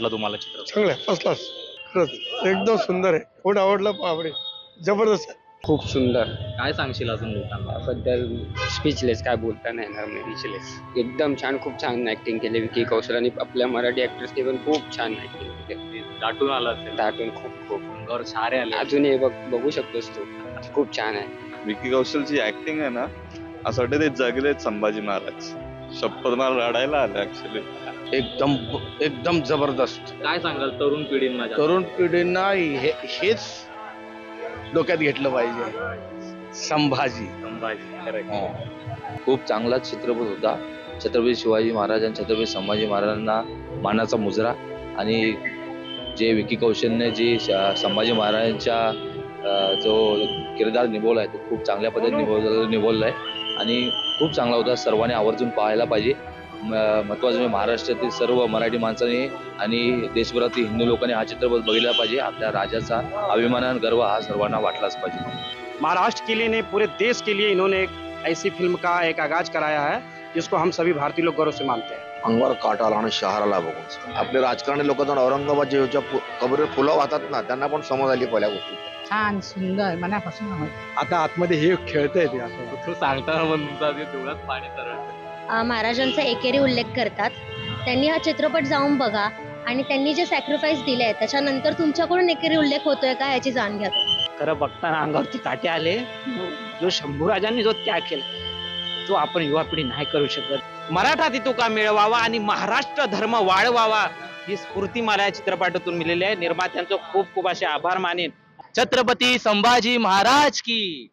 वाटला तुम्हाला चित्रपट चांगलं आहे फर्स्ट क्लास खरंच एकदम सुंदर आहे. खूप आवडलं? बापरे जबरदस्त आहे. खूप सुंदर. काय सांगशील अजून लोकांना? बद्दल स्पीचलेस काय बोलता नाही येणार मी स्पीचलेस एकदम छान खूप छान ऍक्टिंग केली विकी कौशल आणि आपल्या मराठी ऍक्टर्सने पण खूप छान ऍक्टिंग केली. दाटून आला असेल. दाटून खूप खूप. अंगावर सारे आले. अजूनही बघ बघू शकतोस तू. खूप छान आहे. विकी कौशलची ऍक्टिंग आहे ना असं वाटतं ते जगलेत संभाजी महाराज. शपथ मला रडायला आलं ऍक्च्युली एकदम एकदम जबरदस्त. काय सांगाल तरुण पिढींना जास्त? तरुण पिढींना हे हेच डोक्यात घेतलं पाहिजे. संभाजी. संभाजी correct. खूप चांगला चित्रपट होता. छत्रपती शिवाजी महाराज आणि छत्रपती संभाजी महाराजांना मानाचा मुजरा. आणि जे विकी कौशलने जी श- संभाजी महाराजांच्या अं, जो किरदार निभवला आहे तो खूप चांगल्या पद्धतीने निभवला निभवला आहे आणि खूप चांगला होता. सर्वांनी आवर्जून पाहायला पाहिजे. म- महत्त्वाचं म्हणजे महाराष्ट्रातील सर्व मराठी माणसांनी आणि देशभरातील हिंदू लोकांनी हा चित्रपट बघितला पाहिजे. आपल्या राजाचा अभिमान आणि गर्व हा सर्वांना वाटलाच पाहिजे. महाराष्ट्र के लिए नहीं पूरे देश के लिए इन्होंने एक ऐसी फिल्म का एक आगाज कराया है जिसको हम सभी भारतीय लोग गौरव से मानते हैं। अंगावर काटा आला आणि शहराला बघून. आपले राजकारणी लोक जण औरंगाबाद जे ज्या फु- कबरे फुलं वाहतात ना त्यांना पण समज आली पहिल्या गोष्टी. छान सुंदर मनापासून आता आतमध्ये हे खेळतंय ते तो सांगताना पण तुमचा डोळ्यात महाराजांचा एकेरी उल्लेख करतात. त्यांनी हा चित्रपट जाऊन बघा आणि त्यांनी जे सॅक्रिफाईस दिले आहे त्याच्यानंतर तुमच्याकडून एकेरी उल्लेख होतोय का याची जाण घ्या. खरं बघताना अंगावरती काटे आले. जो शंभूराजांनी जो त्याग केला तो आपण युवा पिढी नाही करू शकत. मराठा तितुका मिळवावा आणि महाराष्ट्र धर्म वाढवावा ही स्फूर्ती मला या चित्रपटातून मिळाली आहे. निर्मात्यांचं खूप खूप असे आभार मानेन. छत्रपती संभाजी महाराज की